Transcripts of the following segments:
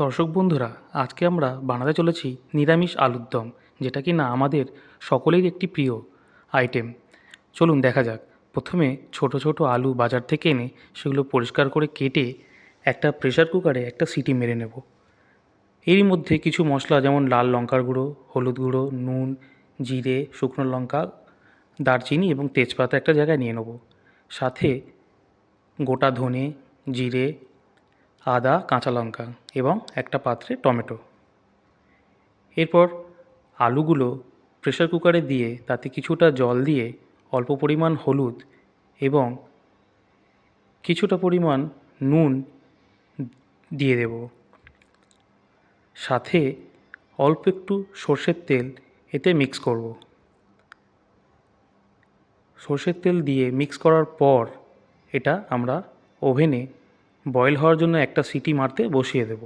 দর্শক বন্ধুরা, আজকে আমরা বানাতে চলেছি নিরামিষ আলুর দম, যেটা কি না আমাদের সকলের একটি প্রিয় আইটেম চলুন দেখা যাক। প্রথমে ছোট ছোট আলু বাজার থেকে এনে সেগুলো পরিষ্কার করে কেটে একটা প্রেসার কুকারে একটা সিটি মেরে নেব। এরই মধ্যে কিছু মশলা যেমন লাল লঙ্কার গুঁড়ো, হলুদ গুঁড়ো, নুন, জিরে, শুকনো লঙ্কা, দারচিনি এবং তেজপাতা একটা জায়গায় নিয়ে নেব। সাথে গোটা ধনে, জিরে আদা, কাঁচা লঙ্কা এবং একটা পাত্রে টমেটো। এরপর আলুগুলো প্রেসার কুকারে দিয়ে তাতে কিছুটা জল দিয়ে অল্প পরিমাণ হলুদ এবং কিছুটা পরিমাণ নুন দিয়ে দেব। সাথে অল্প একটু সর্ষের তেল এতে মিক্স করব। সর্ষের তেল দিয়ে মিক্স করার পর এটা আমরা ওভেনে বয়েল হওয়ার জন্য একটা সিটি মারতে বসিয়ে দেব।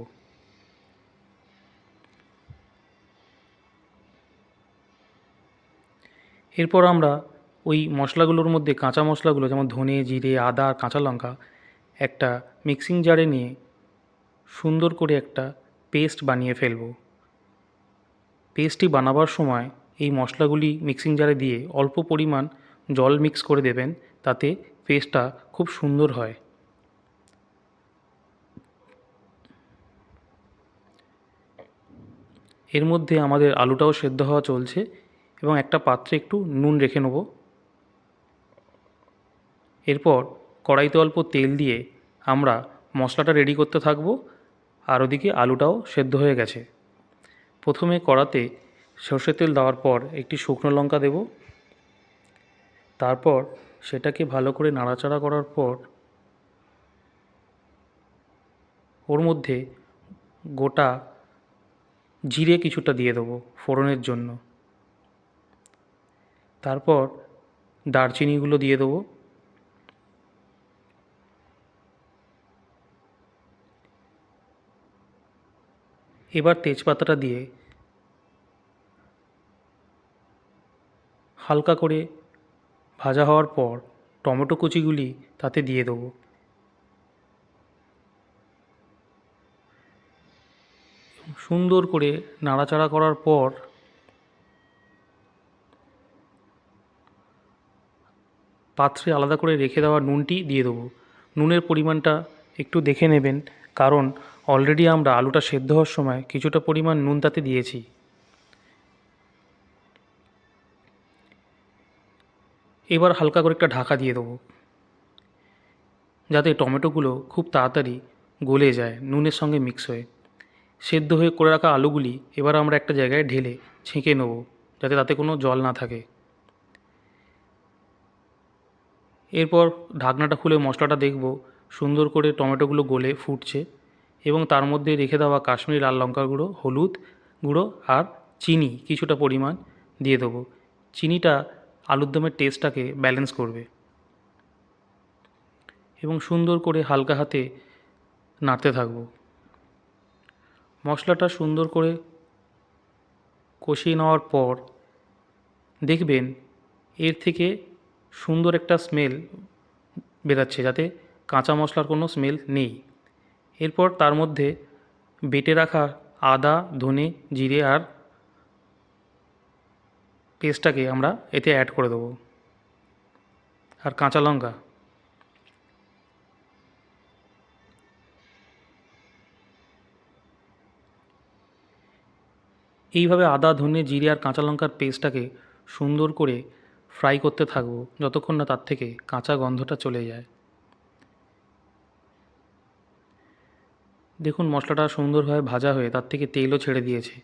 এরপর আমরা ওই মশলাগুলোর মধ্যে কাঁচা মশলাগুলো, যেমন ধনে, জিরে, আদা, কাঁচা লঙ্কা, একটা মিক্সিং জারে নিয়ে সুন্দর করে একটা পেস্ট বানিয়ে ফেলব। পেস্টটি বানাবার সময় এই মশলাগুলি মিক্সিং জারে দিয়ে অল্প পরিমাণ জল মিক্স করে দেবেন, তাতে পেস্টটা খুব সুন্দর হয়। এর মধ্যে আমাদের আলুটাও সেদ্ধ হওয়া চলছে এবং একটা পাত্রে একটু নুন রেখে নেব। এরপর কড়াইতে অল্প তেল দিয়ে আমরা মশলাটা রেডি করতে থাকব আর ওদিকে আলুটাও সেদ্ধ হয়ে গেছে। প্রথমে কড়াতে সর্ষের তেল দেওয়ার পর একটি শুকনো লঙ্কা দেব। তারপর সেটাকে ভালো করে নাড়াচাড়া করার পর ওর মধ্যে গোটা জিরে কিছুটা দিয়ে দেবো ফোড়নের জন্য। তারপর দারচিনিগুলো দিয়ে দেবো। এবার তেজপাতাটা দিয়ে হালকা করে ভাজা হওয়ার পর টমেটো কুচিগুলি তাতে দিয়ে দেবো। সুন্দর করে নাড়াচাড়া করার পর পাত্রে আলাদা করে রেখে দেওয়া নুনটি দিয়ে দেবো। নুনের পরিমাণটা একটু দেখে নেবেন, কারণ অলরেডি আমরা আলুটা সেদ্ধ হওয়ার সময় কিছুটা পরিমাণ নুন তাতে দিয়েছি। এবার হালকা করে একটা ঢাকা দিয়ে দেবো, যাতে টমেটোগুলো খুব তাড়াতাড়ি গলে যায়, নুনের সঙ্গে মিক্স হয়ে। সেদ্ধ হয়ে করে রাখা আলুগুলি এবার আমরা একটা জায়গায় ঢেলে ছেঁকে নেব, যাতে তাতে কোনো জল না থাকে। এরপর ঢাকনাটা খুলে মশলাটা দেখব, সুন্দর করে টমেটোগুলো গলে ফুটছে এবং তার মধ্যে রেখে দেওয়া কাশ্মীরি লাল লঙ্কার গুঁড়ো, হলুদ গুঁড়ো আর চিনি কিছুটা পরিমাণ দিয়ে দেবো। চিনিটা আলুর দমের টেস্টটাকে ব্যালেন্স করবে। এবং সুন্দর করে হালকা হাতে নাড়তে থাকব। মশলাটা সুন্দর করে কষিয়ে নেওয়ার পর দেখবেন এর থেকে সুন্দর একটা স্মেল বেরাচ্ছে, যাতে কাঁচা মশলার কোনো স্মেল নেই। এরপর তার মধ্যে বেটে রাখা আদা, ধনে, জিরে আর পেস্টটাকে আমরা এতে অ্যাড করে দেবো। আর কাঁচা লঙ্কা। এইভাবে আদা, ধনে, জিরে আর কাঁচা লঙ্কার পেস্টটাকে সুন্দর করে ফ্রাই করতে থাকব যতক্ষণ না তার থেকে কাঁচা গন্ধটা চলে যায়। দেখুন মশলাটা সুন্দরভাবে ভাজা হয়ে তার থেকে তেলও ছেড়ে দিয়েছে।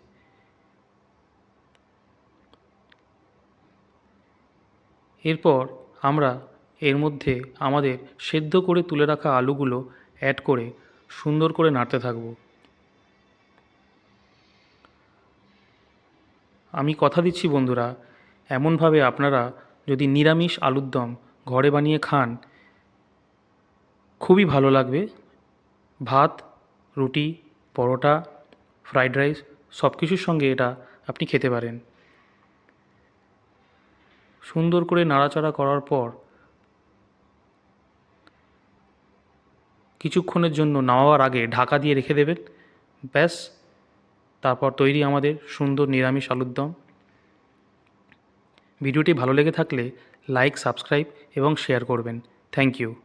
এরপর আমরা এর মধ্যে আমাদের সেদ্ধ করে তুলে রাখা আলুগুলো অ্যাড করে সুন্দর করে নাড়তে থাকব। আমি কথা দিচ্ছি বন্ধুরা, এমনভাবে আপনারা যদি নিরামিষ আলুর দম ঘরে বানিয়ে খান, খুবই ভালো লাগবে। ভাত, রুটি, পরোটা, ফ্রাইড রাইস সব কিছুর সঙ্গে এটা আপনি খেতে পারেন। সুন্দর করে নাড়াচাড়া করার পর কিছুক্ষণের জন্য নামাবার আগে ঢাকা দিয়ে রেখে দেবেন। ব্যাস তারপর তৈরি আমাদের সুন্দর নিরামিষ আলুর দম। ভিডিওটি ভালো লেগে থাকলে লাইক, সাবস্ক্রাইব এবং শেয়ার করবেন। Thank you.